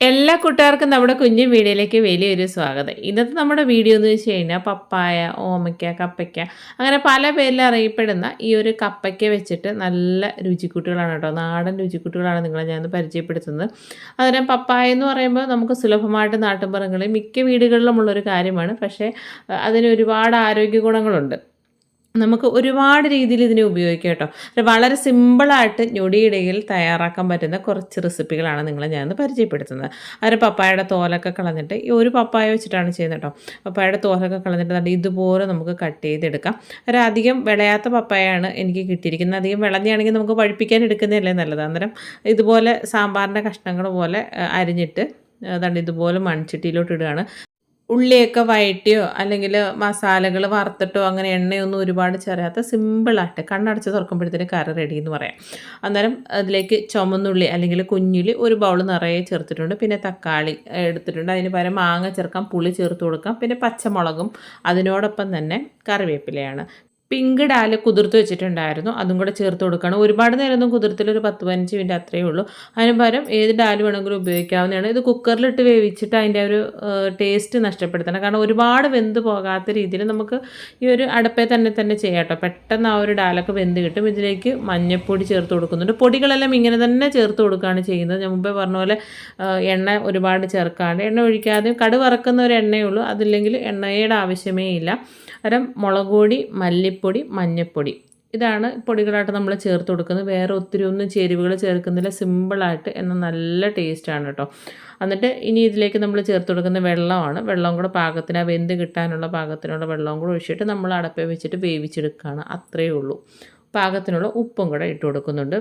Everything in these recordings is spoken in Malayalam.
എല്ലാ കൂട്ടുകാർക്കും നമ്മുടെ കുഞ്ഞു വീഡിയോയിലേക്ക് വലിയൊരു സ്വാഗതം. ഇന്നത്തെ നമ്മുടെ വീഡിയോ എന്ന് വെച്ച് കഴിഞ്ഞാൽ പപ്പായ ഓമയ്ക്ക കപ്പയ്ക്ക അങ്ങനെ പല പേരിൽ അറിയപ്പെടുന്ന ഈ ഒരു കപ്പയ്ക്ക വെച്ചിട്ട് നല്ല രുചിക്കുട്ടികളാണ് കേട്ടോ. നാടൻ രുചിക്കുട്ടികളാണ് നിങ്ങളെ ഞാൻ പരിചയപ്പെടുത്തുന്നത്. അതുപോലെ പപ്പായ എന്ന് പറയുമ്പോൾ നമുക്ക് സുലഭമായിട്ട് നാട്ടിൻപുറങ്ങളിൽ മിക്ക വീടുകളിലുമുള്ളൊരു കാര്യമാണ്. പക്ഷേ അതിന് ഒരുപാട് ആരോഗ്യ ഗുണങ്ങളുണ്ട്. നമുക്ക് ഒരുപാട് രീതിയിൽ ഇതിനെ ഉപയോഗിക്കാം കേട്ടോ. വളരെ സിമ്പിളായിട്ട് ഞൊടിയിടയിൽ തയ്യാറാക്കാൻ പറ്റുന്ന കുറച്ച് റെസിപ്പികളാണ് നിങ്ങളെ ഞാൻ പരിചയപ്പെടുത്തുന്നത്. അതിന് പപ്പായയുടെ തോലൊക്കെ കളഞ്ഞിട്ട് ഈ ഒരു പപ്പായ വെച്ചിട്ടാണ് ചെയ്യുന്നത് കേട്ടോ. പപ്പായയുടെ തോലൊക്കെ കളഞ്ഞിട്ട് നല്ല ഇതുപോലെ നമുക്ക് കട്ട് ചെയ്തെടുക്കാം. ഒരു അധികം വിളയാത്ത പപ്പായാണ് എനിക്ക് കിട്ടിയിരിക്കുന്നത്. അധികം വിളഞ്ഞാണെങ്കിൽ നമുക്ക് പഴുപ്പിക്കാൻ എടുക്കുന്നതല്ലേ നല്ലത്? അന്നേരം ഇതുപോലെ സാമ്പാറിന്റെ കഷ്ണങ്ങൾ പോലെ അരിഞ്ഞിട്ട് അതാണ്ട് ഇതുപോലെ മൺചട്ടിയിലോട്ട് ഇടുകയാണ്. ഉള്ളിയൊക്കെ വഴറ്റിയോ അല്ലെങ്കിൽ മസാലകൾ വറുത്തിട്ടോ അങ്ങനെ എണ്ണയൊന്നും ഒരുപാട് ചേരാത്ത സിമ്പിളായിട്ട് കണ്ണടച്ച് തുറക്കുമ്പോഴത്തേന് കറി റെഡി എന്ന് പറയാം. അന്നേരം അതിലേക്ക് ചുമന്നുള്ളി അല്ലെങ്കിൽ കുഞ്ഞുള്ളി ഒരു ബൗൾ നിറയെ ചേർത്തിട്ടുണ്ട്. പിന്നെ തക്കാളി എടുത്തിട്ടുണ്ട്. അതിന് പകരം മാങ്ങ ചേർക്കാം പുളി ചേർത്ത് കൊടുക്കാം. പിന്നെ പച്ചമുളകും അതിനോടൊപ്പം തന്നെ കറിവേപ്പിലയാണ്. പിങ്ക് ഡാൽ കുതിർത്ത് വെച്ചിട്ടുണ്ടായിരുന്നു. അതും കൂടെ ചേർത്ത് കൊടുക്കണം. ഒരുപാട് നേരമൊന്നും കുതിർത്തിൽ ഒരു പത്ത് പതിനഞ്ച് മിനിറ്റ് അത്രയേ ഉള്ളൂ. അതിന് പകരം ഏത് ഡാൽ വേണമെങ്കിലും ഉപയോഗിക്കാവുന്നതാണ്. ഇത് കുക്കറിലിട്ട് വേവിച്ചിട്ട് അതിന്റെ ഒരു ടേസ്റ്റ് നഷ്ടപ്പെടുത്തണം. കാരണം ഒരുപാട് വെന്ത് പോകാത്ത രീതിയിൽ നമുക്ക് ഈ ഒരു അടുപ്പേ തന്നെ തന്നെ ചെയ്യാം പെട്ടെന്ന് ആ ഒരു ഡാലൊക്കെ വെന്ത് കിട്ടും. ഇതിലേക്ക് മഞ്ഞൾപ്പൊടി ചേർത്ത് കൊടുക്കുന്നുണ്ട്. പൊടികളെല്ലാം ഇങ്ങനെ തന്നെ ചേർത്ത് കൊടുക്കുകയാണ് ചെയ്യുന്നത്. ഞാൻ മുമ്പേ പറഞ്ഞ പോലെ എണ്ണ ഒരുപാട് ചേർക്കാണ്ട്. എണ്ണ ഒഴിക്കാതെ കടുവറക്കുന്ന ഒരു എണ്ണയേ ഉള്ളൂ. അതില്ലെങ്കിൽ എണ്ണയുടെ ആവശ്യമേ ഇല്ല. അരം മുളക് പൊടി മല്ലിപ്പൊടി മഞ്ഞൾപ്പൊടി ഇതാണ് പൊടികളായിട്ട് നമ്മൾ ചേർത്ത് കൊടുക്കുന്നത്. വേറെ ഒത്തിരി ഒന്നും ചേരുവകൾ ചേർക്കുന്നില്ല. സിമ്പിളായിട്ട് എന്ന നല്ല ടേസ്റ്റാണ് കേട്ടോ എന്നിട്ട് ഇനി ഇതിലേക്ക് നമ്മൾ ചേർത്ത് കൊടുക്കുന്ന വെള്ളമാണ്. വെള്ളം കൂടെ പാകത്തിന് വെന്ത് കിട്ടാനുള്ള പാകത്തിനുള്ള വെള്ളവും കൂടെ ഒഴിച്ചിട്ട് നമ്മൾ അടപ്പേ വെച്ചിട്ട് വേവിച്ചെടുക്കുകയാണ് അത്രയേ ഉള്ളൂ. പാകത്തിനുള്ള ഉപ്പും കൂടെ ഇട്ട് കൊടുക്കുന്നുണ്ട്.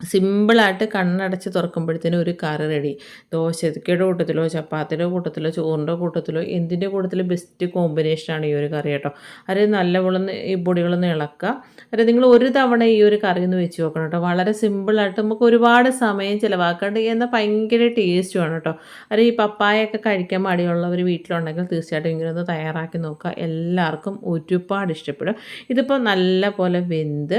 സിമ്പിളായിട്ട് കണ്ണടച്ച് തുറക്കുമ്പോഴത്തേനും ഒരു കറി റെഡി ദോശയ്ക്കയുടെ കൂട്ടത്തിലോ ചപ്പാത്തിയുടെ കൂട്ടത്തിലോ ചോറിന്റെ കൂട്ടത്തിലോ എന്തിന്റെ കൂട്ടത്തിലും ബെസ്റ്റ് കോമ്പിനേഷനാണ് ഈ ഒരു കറി കേട്ടോ. അത് നല്ലവണ്ണം ഈ പൊടികളൊന്ന് ഇളക്കുക അത് നിങ്ങൾ ഒരു തവണ ഈ ഒരു കറി ഒന്ന് വെച്ച് നോക്കണം കേട്ടോ. വളരെ സിമ്പിളായിട്ട് നമുക്ക് ഒരുപാട് സമയം ചിലവാക്കാണ്ട് എന്നാൽ ഭയങ്കര ടേസ്റ്റുമാണ് കേട്ടോ. അത് ഈ പപ്പായൊക്കെ കഴിക്കാൻ മടിയുള്ളവർ വീട്ടിലുണ്ടെങ്കിൽ തീർച്ചയായിട്ടും ഇങ്ങനെ ഒന്ന് തയ്യാറാക്കി നോക്കുക. എല്ലാവർക്കും ഒരുപാട് ഇഷ്ടപ്പെടും. ഇതിപ്പോൾ നല്ല പോലെ വെന്ത്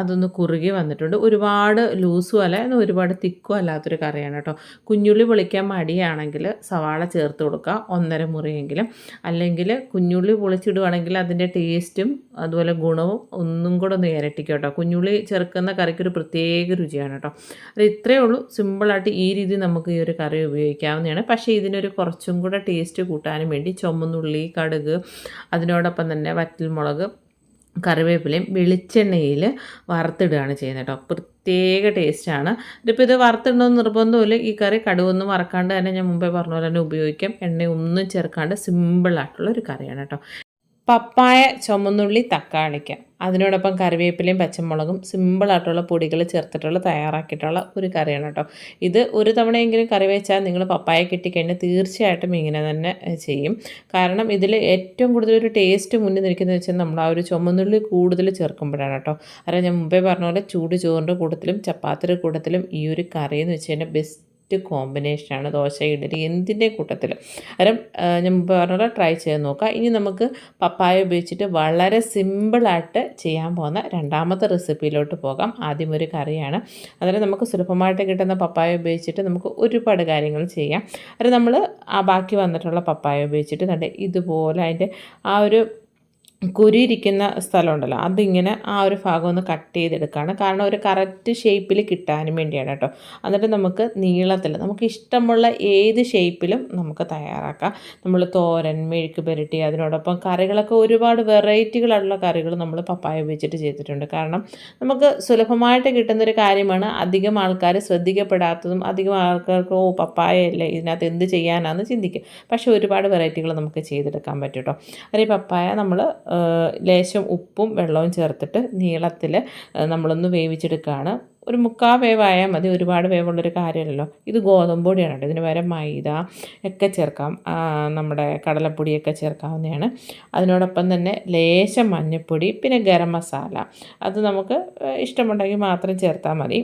അതൊന്ന് കുറുകി വന്നിട്ടുണ്ട്. ഒരുപാട് ലൂസും അല്ല എന്നാൽ ഒരുപാട് തിക്കും അല്ലാത്തൊരു കറിയാണ് കേട്ടോ. കുഞ്ഞുള്ളി പൊളിക്കാൻ മടിയാണെങ്കിൽ സവാള ചേർത്ത് കൊടുക്കുക ഒന്നര മുറിയെങ്കിലും. അല്ലെങ്കിൽ കുഞ്ഞുള്ളി പൊളിച്ചിടുവാണെങ്കിൽ അതിന്റെ ടേസ്റ്റും അതുപോലെ ഗുണവും ഒന്നും കൂടെ ഒന്ന് ഇരട്ടിക്കും കേട്ടോ. കുഞ്ഞുള്ളി ചേർക്കുന്ന കറിക്ക് ഒരു പ്രത്യേക രുചിയാണ് കേട്ടോ. അത് ഇത്രയേ ഉള്ളൂ. സിമ്പിളായിട്ട് ഈ രീതി നമുക്ക് ഈ ഒരു കറി ഉപയോഗിക്കാവുന്നതാണ്. പക്ഷേ ഇതിനൊരു കുറച്ചും കൂടെ ടേസ്റ്റ് കൂട്ടാനും വേണ്ടി ചുമന്നുള്ളി കടുക് അതിനോടൊപ്പം തന്നെ വറ്റൽമുളക് കറിവേപ്പിലയും വെളിച്ചെണ്ണയിൽ വറുത്തിടുകയാണ് ചെയ്യുന്നത് കേട്ടോ. പ്രത്യേക ടേസ്റ്റാണ് ഇതിപ്പോൾ ഇത് വറുത്തിടണമെന്ന് നിർബന്ധമില്ല ഈ കറി കടുവൊന്നും വറക്കാണ്ട് തന്നെ ഞാൻ മുമ്പേ പറഞ്ഞ പോലെ തന്നെ ഉപയോഗിക്കാം. എണ്ണയൊന്നും ചേർക്കാണ്ട് സിമ്പിളായിട്ടുള്ള ഒരു കറിയാണ് കേട്ടോ. പപ്പായ ചുമന്നുള്ളി തക്കാളിക്ക. അതിനോടൊപ്പം കറിവേപ്പിലയും പച്ചമുളകും സിമ്പിളായിട്ടുള്ള പൊടികൾ ചേർത്തിട്ടുള്ള തയ്യാറാക്കിയിട്ടുള്ള ഒരു കറിയാണ് കേട്ടോ. ഇത് ഒരു തവണയെങ്കിലും കറി വെച്ചാൽ നിങ്ങൾ പപ്പായ കിട്ടിക്കഴിഞ്ഞാൽ തീർച്ചയായിട്ടും ഇങ്ങനെ തന്നെ ചെയ്യും. കാരണം ഇതിൽ ഏറ്റവും കൂടുതൽ ഒരു ടേസ്റ്റ് മുന്നിൽ നിൽക്കുന്നത് വെച്ചാൽ നമ്മൾ ആ ഒരു ചുമന്നുള്ളി കൂടുതൽ ചേർക്കുമ്പോഴാണ് കേട്ടോ. അതായത് ഞാൻ മുമ്പേ പറഞ്ഞ പോലെ ചൂട് ചോറിന്റെ കൂട്ടത്തിലും ചപ്പാത്തിയുടെ കൂട്ടത്തിലും ഈ ഒരു കറി എന്ന് വെച്ച് കഴിഞ്ഞാൽ ബെസ്റ്റ് ബെസ്റ്റ് കോമ്പിനേഷനാണ് ദോശ ഇഡലി എന്തിന്റെ കൂട്ടത്തിൽ അന്നേരം ഞാൻ മുമ്പ് ട്രൈ ചെയ്ത് നോക്കാം. ഇനി നമുക്ക് പപ്പായ ഉപയോഗിച്ചിട്ട് വളരെ സിമ്പിളായിട്ട് ചെയ്യാൻ പോകുന്ന രണ്ടാമത്തെ റെസിപ്പിയിലോട്ട് പോകാം. ആദ്യം ഒരു കറിയാണ്. അന്നേരം നമുക്ക് സുലഭമായിട്ട് കിട്ടുന്ന പപ്പായ ഉപയോഗിച്ചിട്ട് നമുക്ക് ഒരുപാട് കാര്യങ്ങൾ ചെയ്യാം. അത് നമ്മൾ ആ ബാക്കി വന്നിട്ടുള്ള പപ്പായ ഉപയോഗിച്ചിട്ട് കണ്ട് ഇതുപോലെ അതിന്റെ ആ ഒരു കുരിയിരിക്കുന്ന സ്ഥലമുണ്ടല്ലോ അതിങ്ങനെ ആ ഒരു ഭാഗം ഒന്ന് കട്ട് ചെയ്തെടുക്കുകയാണ് കാരണം ഒരു കറക്റ്റ് ഷേപ്പിൽ കിട്ടാനും വേണ്ടിയാണ് കേട്ടോ. എന്നിട്ട് നമുക്ക് നീളത്തിൽ നമുക്ക് ഇഷ്ടമുള്ള ഏത് ഷേപ്പിലും നമുക്ക് തയ്യാറാക്കാം. നമ്മൾ തോരൻ മെഴുക്ക് പുരട്ടി അതിനോടൊപ്പം കറികളൊക്കെ ഒരുപാട് വെറൈറ്റികളുള്ള കറികൾ നമ്മൾ പപ്പായ ഉപയോഗിച്ചിട്ട് ചെയ്തിട്ടുണ്ട്. കാരണം നമുക്ക് സുലഭമായിട്ട് കിട്ടുന്നൊരു കാര്യമാണ് അധികം ആൾക്കാർ ശ്രദ്ധിക്കപ്പെടാത്തതും അധികം ആൾക്കാർക്ക് ഓ പപ്പായ അല്ലേ ഇതിനകത്ത് എന്ത് ചെയ്യാനാണെന്ന് ചിന്തിക്കും. പക്ഷേ ഒരുപാട് വെറൈറ്റികൾ നമുക്ക് ചെയ്തെടുക്കാൻ പറ്റും കേട്ടോ. അതായത് പപ്പായ നമ്മൾ ലേശം ഉപ്പും വെള്ളവും ചേർത്തിട്ട് നീളത്തിൽ നമ്മളൊന്ന് വേവിച്ചെടുക്കുകയാണ്. ഒരു മുക്കാ വേവായാൽ മതി. ഒരുപാട് വേവുള്ളൊരു കാര്യമല്ലല്ലോ. ഇത് ഗോതമ്പ് പൊടിയാണ് കേട്ടോ. ഇതിന് വരെ മൈദ ഒക്കെ ചേർക്കാം. നമ്മുടെ കടലപ്പൊടിയൊക്കെ ചേർക്കാവുന്നതാണ്. അതിനോടൊപ്പം തന്നെ ലേശം മഞ്ഞൾപ്പൊടി പിന്നെ ഗരം മസാല. അത് നമുക്ക് ഇഷ്ടമുണ്ടെങ്കിൽ മാത്രം ചേർത്താൽ മതി.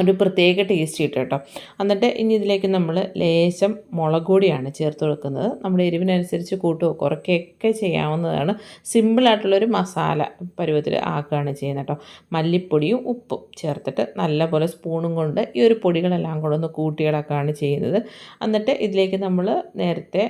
ഒരു പ്രത്യേക ടേസ്റ്റ് കിട്ടും കേട്ടോ. എന്നിട്ട് ഇനി ഇതിലേക്ക് നമ്മൾ ലേശം മുളക് പൊടിയാണ് ചേർത്ത് കൊടുക്കുന്നത്. നമ്മുടെ എരിവിനനുസരിച്ച് കൂട്ടുകയോ കുറയ്ക്കുകയൊക്കെ ചെയ്യാവുന്നതാണ്. സിമ്പിളായിട്ടുള്ളൊരു മസാല പരുവത്തിൽ ആക്കുകയാണ് ചെയ്യുന്നത് കേട്ടോ. മല്ലിപ്പൊടിയും ഉപ്പും ചേർത്തിട്ട് നല്ലപോലെ സ്പൂണും കൊണ്ട് ഈ ഒരു പൊടികളെല്ലാം കൂടെ ഒന്ന് കൂട്ടിയിളക്കുകയാണ് ചെയ്യുന്നത്. എന്നിട്ട് ഇതിലേക്ക് നമ്മൾ നേരത്തെ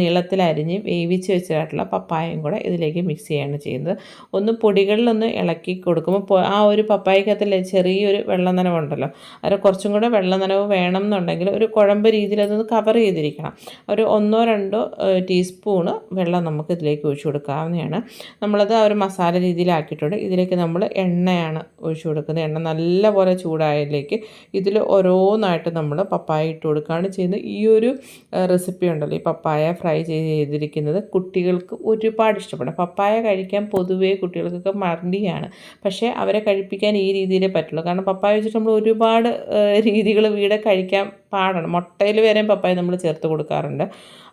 നീളത്തിലരിഞ്ഞ് വേവിച്ച് വെച്ചതായിട്ടുള്ള പപ്പായയും കൂടെ ഇതിലേക്ക് മിക്സ് ചെയ്യുകയാണ് ചെയ്യുന്നത്. ഒന്ന് പൊടികളിലൊന്ന് ഇളക്കി കൊടുക്കുമ്പോൾ ആ ഒരു പപ്പായക്കകത്തിൽ ചെറിയൊരു വെള്ളം നനവുണ്ടല്ലോ അത് കുറച്ചും കൂടെ വെള്ളം നനവ് വേണം എന്നുണ്ടെങ്കിൽ ഒരു കുഴമ്പ് രീതിയിൽ അതൊന്ന് കവർ ചെയ്തിരിക്കണം. ഒരു ഒന്നോ രണ്ടോ ടീസ്പൂണ് വെള്ളം നമുക്ക് ഇതിലേക്ക് ഒഴിച്ചു കൊടുക്കാവുന്നതാണ്. നമ്മളത് ആ ഒരു മസാല രീതിയിലാക്കിയിട്ടുണ്ട്. ഇതിലേക്ക് നമ്മൾ എണ്ണയാണ് ഒഴിച്ചു കൊടുക്കുന്നത്. എണ്ണ നല്ലപോലെ ചൂടായതിലേക്ക് ഇതിൽ ഓരോന്നായിട്ട് നമ്മൾ പപ്പായ ഇട്ട് കൊടുക്കുകയാണ് ചെയ്യുന്നത്. ഈ ഒരു റെസിപ്പി ഉണ്ടല്ലോ ഈ പപ്പായ ഫ്രൈ ചെയ്തിരിക്കുന്നത് കുട്ടികൾക്ക് ഒരുപാട് ഇഷ്ടപ്പെടും. പപ്പായ കഴിക്കാൻ പൊതുവേ കുട്ടികൾക്കൊക്കെ മടിയാണ്. പക്ഷേ അവരെ കഴിപ്പിക്കാൻ ഈ രീതിയിലേ പറ്റുള്ളൂ. കാരണം പപ്പായ വെച്ചിട്ട് നമ്മൾ ഒരുപാട് രീതികൾ വീട് കഴിക്കാൻ പാടാണ്. മുട്ടയിൽ വരെയും പപ്പായ നമ്മൾ ചേർത്ത് കൊടുക്കാറുണ്ട്.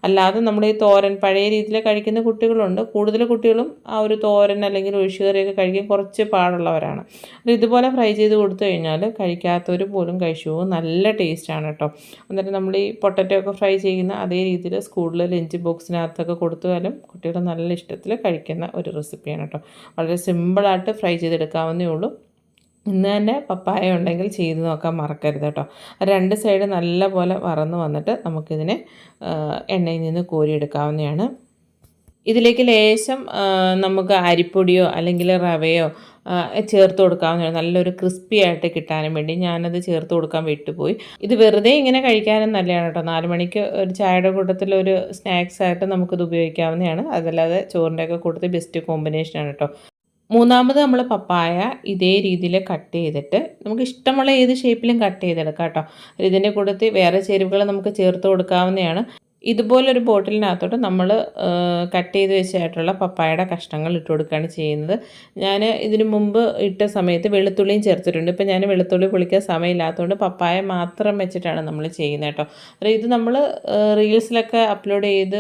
അല്ലാതെ നമ്മൾ ഈ തോരൻ പഴയ രീതിയിൽ കഴിക്കുന്ന കുട്ടികളുണ്ട്. കൂടുതൽ കുട്ടികളും ആ ഒരു തോരൻ അല്ലെങ്കിൽ ഒഴിച്ചുകറിയൊക്കെ കഴിക്കാൻ കുറച്ച് പാടുള്ളവരാണ്. ഇതുപോലെ ഫ്രൈ ചെയ്ത് കൊടുത്തു കഴിഞ്ഞാൽ കഴിക്കാത്തവർ പോലും കഴിച്ചു പോകും നല്ല ടേസ്റ്റാണ് കേട്ടോ. എന്നിട്ട് നമ്മൾ ഈ പൊട്ടറ്റോ ഒക്കെ ഫ്രൈ ചെയ്യുന്ന അതേ രീതിയിൽ സ്കൂളിൽ ലഞ്ച് ബോക്സിനകത്തൊക്കെ കൊടുത്താലും കുട്ടികൾ നല്ല ഇഷ്ടത്തിൽ കഴിക്കുന്ന ഒരു റെസിപ്പിയാണ് കേട്ടോ. വളരെ സിമ്പിളായിട്ട് ഫ്രൈ ചെയ്തെടുക്കാവുന്നേ ഉള്ളൂ. ഇന്ന് തന്നെ പപ്പായ ഉണ്ടെങ്കിൽ ചെയ്ത് നോക്കാൻ മറക്കരുത് കേട്ടോ. രണ്ട് സൈഡ് നല്ലപോലെ വറന്ന് വന്നിട്ട് നമുക്കിതിനെ എണ്ണയിൽ നിന്ന് കോരിയെടുക്കാവുന്നതാണ്. ഇതിലേക്ക് ലേശം നമുക്ക് അരിപ്പൊടിയോ അല്ലെങ്കിൽ റവയോ ചേർത്ത് കൊടുക്കാവുന്നതാണ്. നല്ലൊരു ക്രിസ്പി ആയിട്ട് കിട്ടാനും വേണ്ടി ഞാനത് ചേർത്ത് കൊടുക്കാൻ വിട്ടുപോയി. ഇത് വെറുതെ ഇങ്ങനെ കഴിക്കാനും നല്ലതാണ് കേട്ടോ. നാല് മണിക്ക് ഒരു ചായയുടെ കൂട്ടത്തിൽ ഒരു സ്നാക്സ് ആയിട്ട് നമുക്കിത് ഉപയോഗിക്കാവുന്നതാണ്. അതല്ലാതെ ചോറിന്റെയൊക്കെ കൂട്ടത്തിൽ ബെസ്റ്റ് കോമ്പിനേഷനാണ് കേട്ടോ. മൂന്നാമത് നമ്മൾ പപ്പായ ഇതേ രീതിയിൽ കട്ട് ചെയ്തിട്ട് നമുക്ക് ഇഷ്ടമുള്ള ഏത് ഷേപ്പിലും കട്ട് ചെയ്തെടുക്കാം കേട്ടോ. ഇതിന്റെ കൂട്ടത്തിൽ വേറെ ചേരുവകൾ നമുക്ക് ചേർത്ത് കൊടുക്കാവുന്നതാണ്. ഇതുപോലൊരു ബോട്ടിലിനകത്തോട്ട് നമ്മൾ കട്ട് ചെയ്ത് വെച്ചായിട്ടുള്ള പപ്പായയുടെ കഷ്ണങ്ങൾ ഇട്ട് കൊടുക്കുകയാണ് ചെയ്യുന്നത്. ഞാൻ ഇതിന് മുമ്പ് ഇട്ട സമയത്ത് വെളുത്തുള്ളിയും ചേർത്തിട്ടുണ്ട്. ഇപ്പം ഞാൻ വെളുത്തുള്ളി പൊളിക്കാൻ സമയമില്ലാത്തതുകൊണ്ട് പപ്പായ മാത്രം വെച്ചിട്ടാണ് നമ്മൾ ചെയ്യുന്നത് കേട്ടോ. ഇത് നമ്മൾ റീൽസിലൊക്കെ അപ്ലോഡ് ചെയ്ത്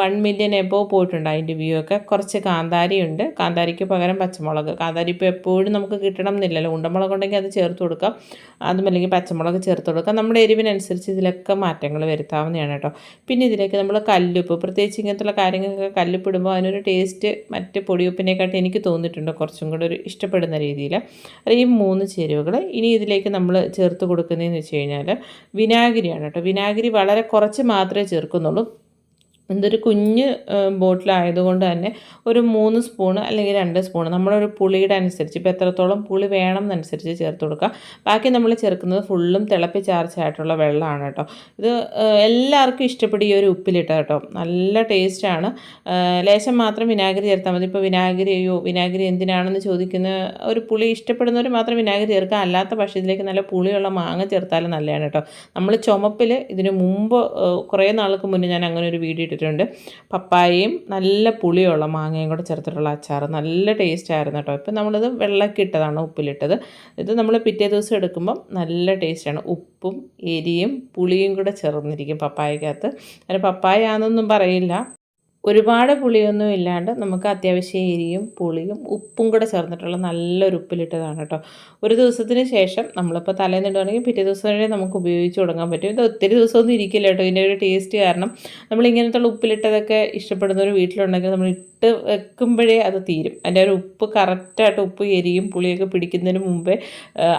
വൺ മില്യൺ എബോ പോയിട്ടുണ്ട് അതിന്റെ വ്യൂ ഒക്കെ. കുറച്ച് കാന്താരി ഉണ്ട് കാന്താരിക്ക് പകരം പച്ചമുളക്. കാന്താരി ഇപ്പോൾ എപ്പോഴും നമുക്ക് കിട്ടണം എന്നില്ലല്ലോ. ഉണ്ടമുളക് ഉണ്ടെങ്കിൽ അത് ചേർത്ത് കൊടുക്കാം. അതും അല്ലെങ്കിൽ പച്ചമുളക് ചേർത്ത് കൊടുക്കാം. നമ്മുടെ എരിവിനനുസരിച്ച് ഇതിലൊക്കെ മാറ്റങ്ങൾ വരുത്താവുന്നതാണ്. തന്നെയാണ് കേട്ടോ. പിന്നെ ഇതിലേക്ക് നമ്മൾ കല്ലുപ്പ് പ്രത്യേകിച്ച് ഇങ്ങനത്തുള്ള കാര്യങ്ങളൊക്കെ കല്ലുപ്പിടുമ്പോൾ അതിനൊരു ടേസ്റ്റ് മറ്റ് പൊടിയുപ്പിനെക്കാട്ടി എനിക്ക് തോന്നിയിട്ടുണ്ട് കുറച്ചും കൂടെ ഒരു ഇഷ്ടപ്പെടുന്ന രീതിയിൽ അത് ഈ മൂന്ന് ചേരുവകൾ ഇനി ഇതിലേക്ക് നമ്മൾ ചേർത്ത് കൊടുക്കുന്നതെന്ന് വെച്ച് കഴിഞ്ഞാൽ വിനാഗിരിയാണ് കേട്ടോ. വിനാഗിരി വളരെ കുറച്ച് മാത്രമേ ചേർക്കുന്നുള്ളൂ. ഇതൊരു കുഞ്ഞ് ബോട്ടിലായതുകൊണ്ട് തന്നെ ഒരു മൂന്ന് സ്പൂണ് അല്ലെങ്കിൽ രണ്ട് സ്പൂണ് നമ്മളൊരു പുളിയുടെ അനുസരിച്ച് ഇപ്പോൾ എത്രത്തോളം പുളി വേണം എന്നനുസരിച്ച് ചേർത്ത് കൊടുക്കുക. ബാക്കി നമ്മൾ ചേർക്കുന്നത് ഫുള്ളും തിളപ്പിച്ചാർച്ചയായിട്ടുള്ള വെള്ളമാണ് കേട്ടോ. ഇത് എല്ലാവർക്കും ഇഷ്ടപ്പെടും ഈ ഒരു ഉപ്പിലിട്ട കേട്ടോ. നല്ല ടേസ്റ്റാണ്. ലേശം മാത്രം വിനാഗിരി ചേർത്താൽ മതി. ഇപ്പോൾ വിനാഗിരി അയ്യോ വിനാഗിരി എന്തിനാണെന്ന് ചോദിക്കുന്ന ഒരു പുളി ഇഷ്ടപ്പെടുന്നവർ മാത്രം വിനാഗിരി ചേർക്കുക. അല്ലാത്ത പക്ഷേ ഇതിലേക്ക് നല്ല പുളിയുള്ള മാങ്ങ ചേർത്താലും നല്ലതാണ് കേട്ടോ. നമ്മൾ ചുമപ്പിൽ ഇതിന് മുമ്പ് കുറേ നാൾക്ക് മുന്നേ ഞാൻ അങ്ങനെ ഒരു വീഡിയോ ഇട്ടിട്ടുണ്ട് പപ്പായയും നല്ല പുളിയുള്ള മാങ്ങയും കൂടെ ചേർത്തിട്ടുള്ള അച്ചാർ നല്ല ടേസ്റ്റ് ആയിരുന്നു കേട്ടോ. ഇപ്പം നമ്മളിത് വെള്ളമൊക്കെ ഇട്ടതാണ് ഉപ്പിലിട്ടത്. ഇത് നമ്മൾ പിറ്റേ ദിവസം എടുക്കുമ്പം നല്ല ടേസ്റ്റാണ് ഉപ്പും എരിയും പുളിയും കൂടെ ചേർന്നിരിക്കും പപ്പായക്കകത്ത്. അതിന് പപ്പായ ആണെന്നൊന്നും പറയില്ല. ഒരുപാട് പുളിയൊന്നും ഇല്ലാണ്ട് നമുക്ക് അത്യാവശ്യം എരിയും പുളിയും ഉപ്പും കൂടെ ചേർന്നിട്ടുള്ള നല്ലൊരു ഉപ്പിലിട്ടതാണ് കേട്ടോ. ഒരു ദിവസത്തിന് ശേഷം നമ്മളിപ്പോൾ തലേന്ന് ഇടുകയാണെങ്കിൽ പിറ്റേ ദിവസം വരെ നമുക്ക് ഉപയോഗിച്ച് തുടങ്ങാൻ പറ്റും. ഇത് ഒത്തിരി ദിവസമൊന്നും ഇരിക്കില്ല കേട്ടോ. ഇതിന്റെ ഒരു ടേസ്റ്റ് കാരണം നമ്മൾ ഇങ്ങനത്തുള്ള ഉപ്പിലിട്ടതൊക്കെ ഇഷ്ടപ്പെടുന്ന ഒരു വീട്ടിലുണ്ടെങ്കിൽ നമ്മൾ ഇട്ട് വെക്കുമ്പോഴേ അത് തീരും. അതിന്റെ ഒരു ഉപ്പ് കറക്റ്റായിട്ട് ഉപ്പ് എരിയും പുളിയൊക്കെ പിടിക്കുന്നതിന് മുമ്പേ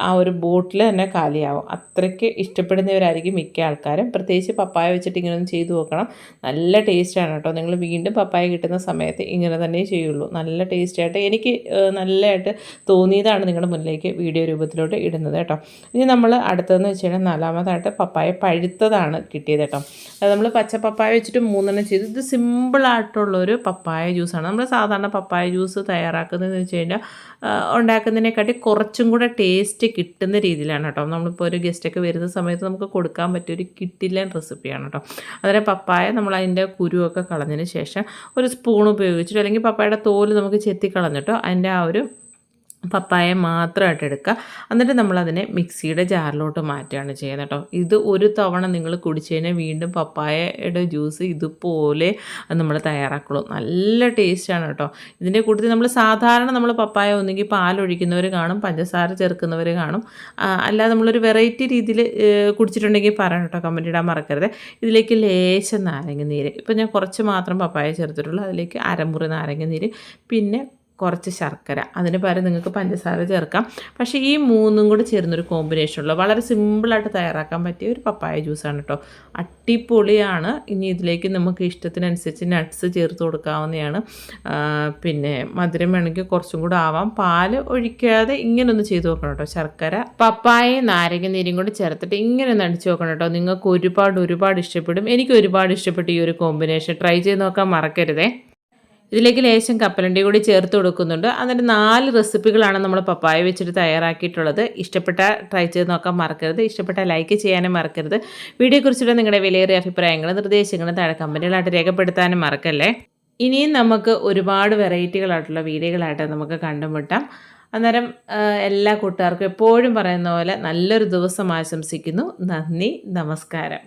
ആ ഒരു ബോട്ടിൽ തന്നെ കാലിയാവും. അത്രയ്ക്ക് ഇഷ്ടപ്പെടുന്നവരായിരിക്കും മിക്ക ആൾക്കാരും. പ്രത്യേകിച്ച് പപ്പായ വെച്ചിട്ട് ഇങ്ങനെ ഒന്ന് ചെയ്തു നോക്കണം. നല്ല ടേസ്റ്റാണ് കേട്ടോ. നിങ്ങൾ വീണ്ടും പപ്പായ കിട്ടുന്ന സമയത്ത് ഇങ്ങനെ തന്നെ ചെയ്യുള്ളൂ. നല്ല ടേസ്റ്റായിട്ട് എനിക്ക് നല്ലതായിട്ട് തോന്നിയതാണ് നിങ്ങളുടെ മുന്നിലേക്ക് വീഡിയോ രൂപത്തിലോട്ട് ഇടുന്നത് കേട്ടോ. ഇനി നമ്മൾ അടുത്തതെന്ന് വെച്ച് കഴിഞ്ഞാൽ നാലാമതായിട്ട് പപ്പായ പഴുത്തതാണ് കിട്ടിയത് കേട്ടോ. അത് നമ്മൾ പച്ച പപ്പായ വെച്ചിട്ട് മൂന്നെണ്ണം ചെയ്ത്. ഇത് സിമ്പിളായിട്ടുള്ളൊരു പപ്പായ ജ്യൂസാണ് നമ്മൾ സാധാരണ പപ്പായ ജ്യൂസ് തയ്യാറാക്കുന്നതെന്ന് വെച്ച് കഴിഞ്ഞാൽ ഉണ്ടാക്കുന്നതിനെക്കാട്ടി കുറച്ചും കൂടെ ടേസ്റ്റ് കിട്ടുന്ന രീതിയിലാണ് കേട്ടോ. നമ്മളിപ്പോൾ ഒരു ഗസ്റ്റൊക്കെ വരുന്ന സമയത്ത് നമുക്ക് കൊടുക്കാൻ പറ്റിയ ഒരു കിട്ടില്ല റെസിപ്പിയാണ് കേട്ടോ. അതായത് പപ്പായ നമ്മൾ അതിന്റെ കുരുവൊക്കെ കളഞ്ഞതിന് ശേഷം ഒരു സ്പൂൺ ഉപയോഗിച്ചിട്ടോ അല്ലെങ്കിൽ പപ്പായയുടെ തോൽ നമുക്ക് ചെത്തി കളഞ്ഞിട്ടോ അതിന്റെ ആ ഒരു പപ്പായ മാത്രമായിട്ട് എടുക്കുക എന്നിട്ട് നമ്മളതിനെ മിക്സിയുടെ ജാറിലോട്ട് മാറ്റുകയാണ് ചെയ്യുന്നത് കേട്ടോ. ഇത് ഒരു തവണ നിങ്ങൾ കുടിച്ചു കഴിഞ്ഞാൽ വീണ്ടും പപ്പായയുടെ ജ്യൂസ് ഇതുപോലെ നമ്മൾ തയ്യാറാക്കുള്ളൂ. നല്ല ടേസ്റ്റാണ് കേട്ടോ. ഇതിന്റെ കൂട്ടത്തിൽ നമ്മൾ സാധാരണ നമ്മൾ പപ്പായ ഒന്നുകിൽ പാലൊഴിക്കുന്നവർ കാണും പഞ്ചസാര ചേർക്കുന്നവർ കാണും. അല്ലാതെ നമ്മളൊരു വെറൈറ്റി രീതിയിൽ കുടിച്ചിട്ടുണ്ടെങ്കിൽ പറയണം കേട്ടോ കമന്റ് ഇടാൻ മറക്കരുത്. ഇതിലേക്ക് ലേശം നാരങ്ങ നീര് ഇപ്പം ഞാൻ കുറച്ച് മാത്രം പപ്പായ ചേർത്തിട്ടുള്ളൂ. അതിലേക്ക് അരമുറി നാരങ്ങ നീര് പിന്നെ കുറച്ച് ശർക്കര. അതിന് പകരം നിങ്ങൾക്ക് പഞ്ചസാര ചേർക്കാം. പക്ഷേ ഈ മൂന്നും കൂടി ചേർന്നൊരു കോമ്പിനേഷനുള്ള വളരെ സിമ്പിളായിട്ട് തയ്യാറാക്കാൻ പറ്റിയ ഒരു പപ്പായ ജ്യൂസാണ് കേട്ടോ അട്ടിപ്പൊളിയാണ് ഇനി ഇതിലേക്ക് നമുക്ക് ഇഷ്ടത്തിനനുസരിച്ച് നട്ട്സ് ചേർത്ത് കൊടുക്കാവുന്നതാണ്. പിന്നെ മധുരം വേണമെങ്കിൽ കുറച്ചും കൂടെ ആവാം. പാൽ ഒഴിക്കാതെ ഇങ്ങനെ ഒന്ന് ചെയ്ത് നോക്കണം കേട്ടോ ശർക്കര പപ്പായയും നാരങ്ങ നീരും കൂടി ചേർത്തിട്ട് ഇങ്ങനെ ഒന്ന് അടിച്ച് നോക്കണം കേട്ടോ നിങ്ങൾക്ക് ഒരുപാട് ഒരുപാട് ഇഷ്ടപ്പെടും. എനിക്ക് ഒരുപാട് ഇഷ്ടപ്പെട്ടു ഈ ഒരു കോമ്പിനേഷൻ ട്രൈ ചെയ്ത് നോക്കാൻ മറക്കരുതേ. ഇതിലേക്ക് ലേശം കപ്പലണ്ടി കൂടി ചേർത്ത് കൊടുക്കുന്നുണ്ട്. എന്നിട്ട് നാല് റെസിപ്പികളാണ് നമ്മൾ പപ്പായ വെച്ചിട്ട് തയ്യാറാക്കിയിട്ടുള്ളത്. ഇഷ്ടപ്പെട്ട ട്രൈ ചെയ്ത് നോക്കാൻ മറക്കരുത്. ഇഷ്ടപ്പെട്ട ലൈക്ക് ചെയ്യാനും മറക്കരുത്. വീഡിയോയെക്കുറിച്ചുള്ള നിങ്ങളുടെ വിലയേറിയ അഭിപ്രായങ്ങളും നിർദ്ദേശങ്ങളും താഴെ കമന്റുകളായിട്ട് രേഖപ്പെടുത്താനും മറക്കല്ലേ? ഇനിയും നമുക്ക് ഒരുപാട് വെറൈറ്റികളായിട്ടുള്ള വീഡിയോകളായിട്ട് നമുക്ക് കണ്ടുമുട്ടാം. അന്നേരം എല്ലാ കൂട്ടുകാർക്കും എപ്പോഴും പറയുന്ന പോലെ നല്ലൊരു ദിവസം ആശംസിക്കുന്നു. നന്ദി നമസ്കാരം.